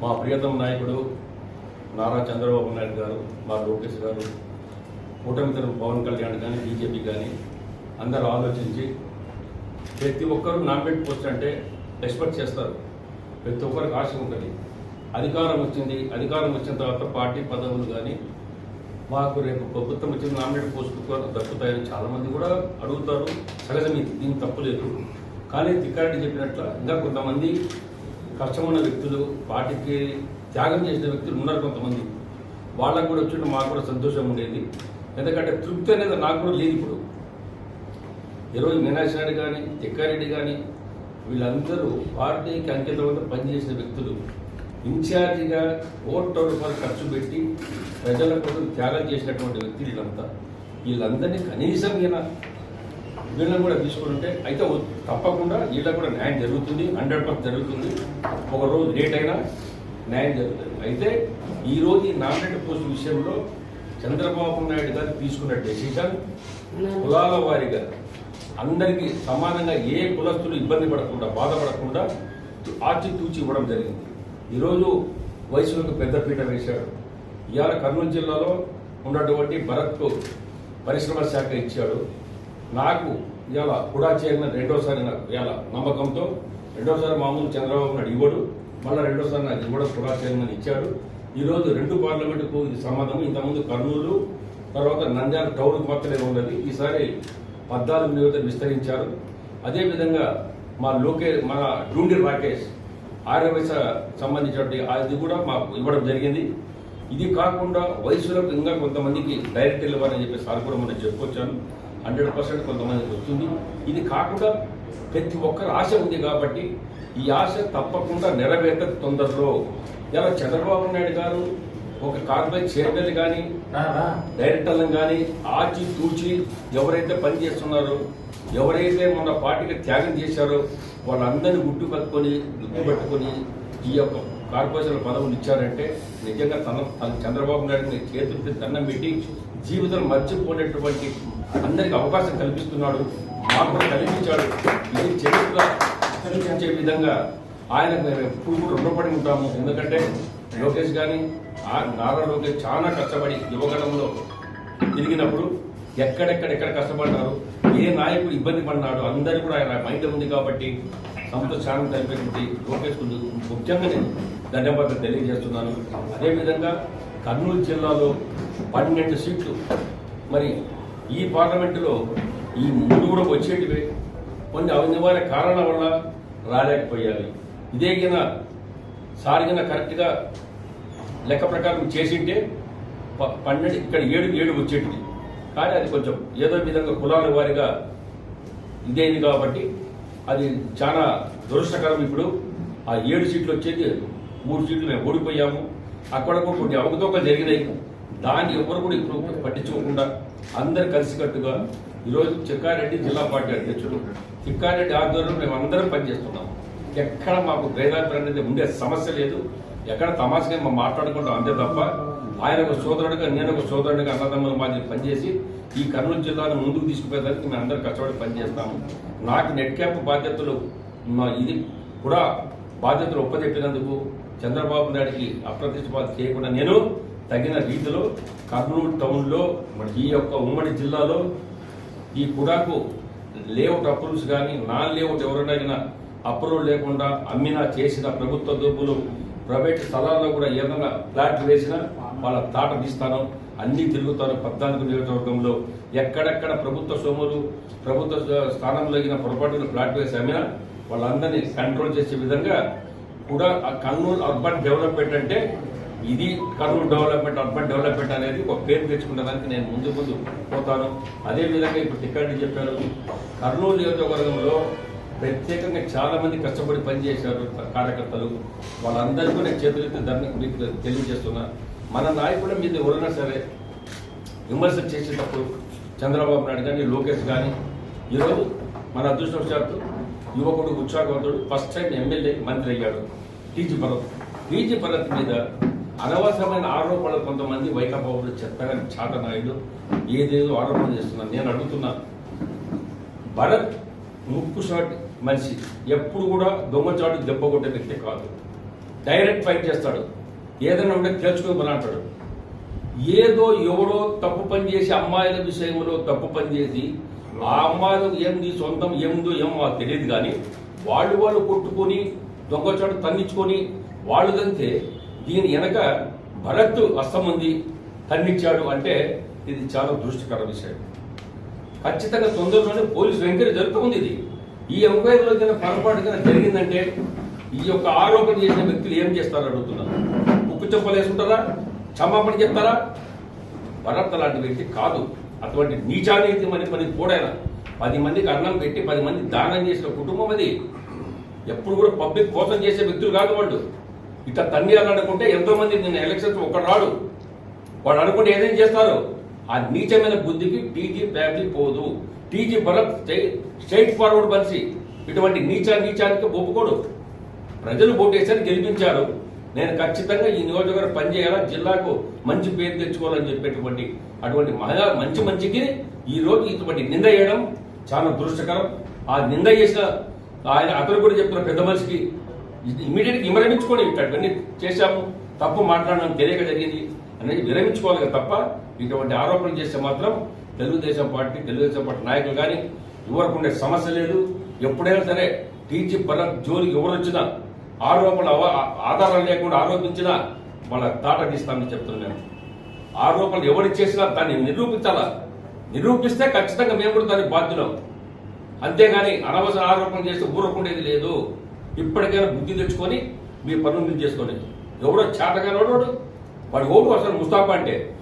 మా ప్రియతమ నాయకుడు నారా చంద్రబాబు నాయుడు గారు మా లోకేష్ గారు కూటమి పవన్ కళ్యాణ్ కానీ బీజేపీ కానీ అందరూ ఆలోచించి ప్రతి ఒక్కరు నామినేట్ పోస్ట్ అంటే ఎక్స్పెక్ట్ చేస్తారు. ప్రతి ఒక్కరికి ఆశ ఉంటుంది. అధికారం వచ్చింది అధికారం వచ్చిన తర్వాత పార్టీ పదవులు కానీ మాకు రేపు ప్రభుత్వం వచ్చిన నామినేట్ పోస్టులు కూడా దక్కుతాయని చాలామంది కూడా అడుగుతారు. సహజమే దీనికి తప్పు లేదు. కానీ తిక్కారెడ్డి చెప్పినట్ల ఇంకా కొంతమంది కష్టమున్న వ్యక్తులు పార్టీకి త్యాగం చేసిన వ్యక్తులు ఉన్నారు కొంతమంది. వాళ్ళకు కూడా వచ్చిన మాకు కూడా సంతోషం ఉండేది. ఎందుకంటే తృప్తి అనేది నాకు కూడా లేదు ఇప్పుడు. ఈరోజు మీనాక్షి నాయుడు కానీ తిక్కారెడ్డి కానీ వీళ్ళందరూ పార్టీకి అంకితమైన పనిచేసిన వ్యక్తులు. ఇన్ఛార్జిగా కోట్ల రూపాయలు ఖర్చు పెట్టి ప్రజల కోసం త్యాగం చేసినటువంటి వ్యక్తులు వీళ్ళంతా. వీళ్ళందరినీ కనీసం ఈయన వీళ్ళని కూడా తీసుకుంటే అయితే తప్పకుండా వీళ్ళకి కూడా న్యాయం జరుగుతుంది హండ్రెడ్ పర్సెంట్ జరుగుతుంది. ఒక రోజు లేట్ అయినా న్యాయం జరుగుతుంది. అయితే ఈ రోజు ఈ నామినేటెడ్ పోస్ట్ విషయంలో చంద్రబాబు నాయుడు గారు తీసుకున్న డెసిషన్ కులాల వారీగా అందరికీ సమానంగా ఏ కులస్తులు ఇబ్బంది పడకుండా బాధపడకుండా ఆచితూచి ఇవ్వడం జరిగింది. ఈరోజు వయసులకు పెద్దపీట వేశాడు ఇవాళ కర్నూలు జిల్లాలో ఉన్నటువంటి భరత్కు పరిశ్రమ శాఖ ఇచ్చాడు. నాకు ఇవాళ కూడా చైర్మన్ రెండోసారి నాకు ఇవాళ నమ్మకంతో రెండోసారి మామూలు చంద్రబాబు నాయుడు ఇవ్వడు మళ్ళీ రెండోసారి నాకు ఇవ్వడం కూడా చైర్మన్ ఇచ్చాడు. ఈరోజు రెండు పార్లమెంటుకు ఇది సమాధానం ఇంతకుముందు కర్నూలు తర్వాత నంద్యాల టౌన్కు మాత్రమే ఉన్నది. ఈసారి పద్నాలుగు నియోజకవర్గం విస్తరించారు. అదేవిధంగా మా లోకే మన డూండి రాకేష్ ఆర్యవైస సంబంధించినటువంటి అది కూడా మాకు ఇవ్వడం జరిగింది. ఇది కాకుండా వయసులకు ఇంకా కొంతమందికి డైరెక్ట్ ఇవ్వాలని చెప్పి సార్ కూడా మనం చెప్పుకొచ్చాను. హండ్రెడ్ పర్సెంట్ కొంతమందికి వస్తుంది. ఇది కాకుండా ప్రతి ఒక్కరి ఆశ ఉంది కాబట్టి ఈ ఆశ తప్పకుండా నెరవేర్త తొందరలో. ఇలా చంద్రబాబు నాయుడు గారు ఒక కార్పొరేట్ చైర్మన్ కానీ డైరెక్టర్లను కానీ ఆచి తూచి ఎవరైతే పని చేస్తున్నారో ఎవరైతే మన పార్టీకి త్యాగం చేశారో వాళ్ళందరినీ గుట్టు పెట్టుకొని ఈ యొక్క కార్పొరేషన్ పదవులు ఇచ్చారంటే నిజంగా తన తన చంద్రబాబు నాయుడు చేతులకి దండం పెట్టి జీవితం మర్చిపోయినటువంటి అందరికి అవకాశం కల్పిస్తున్నాడు మాకు కూడా కల్పించాడు. ఇది చరిత్ర కల్పించే విధంగా ఆయనకు మేము ఎప్పుడు కూడా రుణపడి ఉంటాము. ఎందుకంటే లోకేష్ కానీ నారా లోకేష్ చాలా కష్టపడి యువగణంలో తిరిగినప్పుడు ఎక్కడెక్కడెక్కడ కష్టపడ్డారు ఏ నాయకుడు ఇబ్బంది పడినాడు అందరూ కూడా ఆయన మైండ్ ఉంది కాబట్టి సంతోషాన్ని తెలిపేటువంటి లోకేష్ ముఖ్యంగా నేను ధన్యవాదాలు తెలియజేస్తున్నాను. అదేవిధంగా కర్నూలు జిల్లాలో పన్నెండు సీట్లు. మరి ఈ పార్లమెంటులో ఈ మూడు కూడా వచ్చేటివే. కొన్ని అనివార్య కారణాల వల్ల రాలేకపోయాలి ఇదే గిన సారిగిన కరెక్ట్గా లెక్క ప్రకారం చేసింటే ప- పన్నెండు ఇక్కడ ఏడు ఏడు వచ్చేటివి. కానీ అది కొంచెం ఏదో విధంగా కులాల వారిగా ఇదేంది కాబట్టి అది చాలా దురదృష్టకరం ఇప్పుడు. ఆ ఏడు సీట్లు వచ్చేది మూడు సీట్లు మేము ఓడిపోయాము. అక్కడ కూడా కొన్ని అవకతవకలు జరిగినాయి. దాన్ని ఎవరు కూడా ఇప్పుడు పట్టించుకోకుండా అందరు కలిసికట్టుగా ఈరోజు చిక్కారెడ్డి జిల్లా పార్టీ అధ్యక్షుడు చిక్కారెడ్డి ఆధ్వర్యంలో మేము అందరం పనిచేస్తున్నాం ఎక్కడ మాకు భేదాభిప్రాయం అనేది ఉండే సమస్య లేదు. ఎక్కడ తమాషగా మేము మాట్లాడుకుంటాం అంతే తప్ప ఆయన ఒక సోదరుడిగా నేను ఒక సోదరుడిగా అన్నదమ్ముల మాదిరి పనిచేసి ఈ కర్నూలు జిల్లాను ముందుకు తీసుకుపోయేదానికి మేము అందరం కష్టపడి పనిచేస్తాము. నాకు నెట్ క్యాంప్ బాధ్యతలు మా ఇది కూడా బాధ్యతలు ఒప్పచెప్పినందుకు చంద్రబాబు నాయుడికి అప్రతిష్టపాత చేయకుండా నేను తగిన రీతిలో కర్నూలు టౌన్లో మన ఈ యొక్క ఉమ్మడి జిల్లాలో ఈ కుడాకు లేఅవుట్ అప్రూవ్స్ కానీ నాన్ లేఅవుట్ ఎవరైనా అప్రూవల్ లేకుండా అమ్మినా చేసిన ప్రభుత్వ డబ్బులు ప్రైవేట్ స్థలాల్లో కూడా ఏదైనా ఫ్లాట్ వేసినా వాళ్ళ తాట తీస్తాను. అన్నీ తిరుగుతాను పద్నాలుగు నియోజకవర్గంలో. ఎక్కడెక్కడ ప్రభుత్వ సొమ్ములు ప్రభుత్వ స్థానంలో అయిన పొరపాటున ఫ్లాట్ వేసి అమ్మినా వాళ్ళందరినీ కంట్రోల్ చేసే విధంగా కూడా ఆ కర్నూలు అర్బన్ డెవలప్మెంట్ అంటే ఇది కర్నూలు డెవలప్మెంట్ అర్బన్ డెవలప్మెంట్ అనేది ఒక పేరు తెచ్చుకున్నదానికి నేను ముందు ముందు పోతాను. అదేవిధంగా ఇప్పుడు టిక్కారెడ్డి చెప్పారు. కర్నూలు నియోజకవర్గంలో ప్రత్యేకంగా చాలామంది కష్టపడి పనిచేశారు కార్యకర్తలు. వాళ్ళందరికీ నేను చేతులెత్తి దాన్ని మీకు తెలియజేస్తున్నా. మన నాయకుల మీద ఎవరైనా సరే విమర్శ చేసేటప్పుడు చంద్రబాబు నాయుడు కానీ లోకేష్ కానీ ఈరోజు మన అదృష్టవశాత్తు యువకుడు ఉత్సాహవంతుడు ఫస్ట్ టైం ఎమ్మెల్యే మంత్రి అయ్యాడు. టీజీ భరత్. టీజీ భరత్ మీద అనవసరమైన ఆరోపణలు కొంతమంది వైకాపాబులు చెత్తగా చాట నాయుడు ఏదేదో ఆరోపణ చేస్తున్నారు. నేను అడుగుతున్నా. భరత్ ముక్కు షాట్ మనిషి. ఎప్పుడు కూడా దొంగచాటు దెబ్బ కొట్టే వ్యక్తి కాదు. డైరెక్ట్ ఫైట్ చేస్తాడు. ఏదైనా ఉంటే తెలుసుకుని పని అంటాడు ఏదో ఎవడో తప్పు పని చేసి అమ్మాయిల విషయంలో తప్పు పని చేసి ఆ అమ్మాయిలకు ఏంది సొంతం ఏముందో ఏమో మాకు తెలియదు కానీ వాళ్ళు వాళ్ళు కొట్టుకొని దొంగచాటు తన్నించుకొని వాళ్ళు తంతే దీని వెనక భరత్ అస్తం ఉంది తన్నిచ్చాడు అంటే ఇది చాలా దృష్టికర విషయం. ఖచ్చితంగా తొందరలోనే పోలీసు ఎంక్వైరీ జరుగుతుంది ఇది. ఈ ఎంక్వైరీలో కన్నా పొరపాటు జరిగిందంటే ఈ యొక్క ఆరోపణ చేసిన వ్యక్తులు ఏం చేస్తారో అడుగుతున్నారు? ఉప్పు చెప్పులు క్షమాపణ చెప్తారా? భరత్ లాంటి వ్యక్తి కాదు. అటువంటి నీచానీతి మరి పని కూడైనా పది మందికి అన్నం పెట్టి పది మంది దానం చేసిన కుటుంబం అది. ఎప్పుడు కూడా పబ్లిక్ కోసం చేసే వ్యక్తులు కాదు వాళ్ళు. ఇట్లా తన్నేయాలనుకుంటే ఎంతో మంది నిన్న ఎలక్షన్స్ ఒక్కడు రాడు. వాడు అనుకుంటే ఏదైనా చేస్తారు? ఆ నీచమైన బుద్ధికి టీజీ ఫ్యామిలీ పోదు. టీజీ భరత్ స్ట్రైట్ ఫార్వర్డ్ మనిషి ఇటువంటి నీచా నీచానికి ఒప్పుకోడు. ప్రజలు ఓటేశారు గెలిపించారు. నేను ఖచ్చితంగా ఈ నియోజకవర్గం పనిచేయాలా జిల్లాకు మంచి పేరు తెచ్చుకోవాలని చెప్పేటువంటి అటువంటి మహిళ మంచి మంచికి ఈ రోజు ఇటువంటి నింద చేయడం చాలా దురదృష్టకరం. ఆ నింద చేసిన ఆయన అతను కూడా చెప్తున్న పెద్ద మనిషికి ఇమీడియట్ విరమించుకొని ఇటువంటి చేశాము. తప్పు మాట్లాడడం తెలియక జరిగింది అనేది విరమించుకోవాలి తప్ప ఇటువంటి ఆరోపణలు చేస్తే మాత్రం తెలుగుదేశం పార్టీ తెలుగుదేశం పార్టీ నాయకులు కానీ ఎవరికి ఉండే సమస్య లేదు. ఎప్పుడైనా సరే టీజీ పరం జోలికి ఎవరు వచ్చినా ఆరోపణ ఆధారాలు లేకుండా ఆరోపించినా వాళ్ళ తాట తీస్తామని చెప్తున్నాను ఆరోపణలు ఎవరు చేసినా దాన్ని నిరూపించాలా? నిరూపిస్తే ఖచ్చితంగా మేము కూడా దానికి బాధ్యులం. అంతేగాని అనవసర ఆరోపణ చేస్తే ఊరకుండేది లేదు. ఇప్పటికైనా బుద్ధి తెచ్చుకొని మీ పనులు చేసుకోండి. ఎవడో చేతగానోడు వాడు ఓడు అసలు ముస్తాఫా అంటే.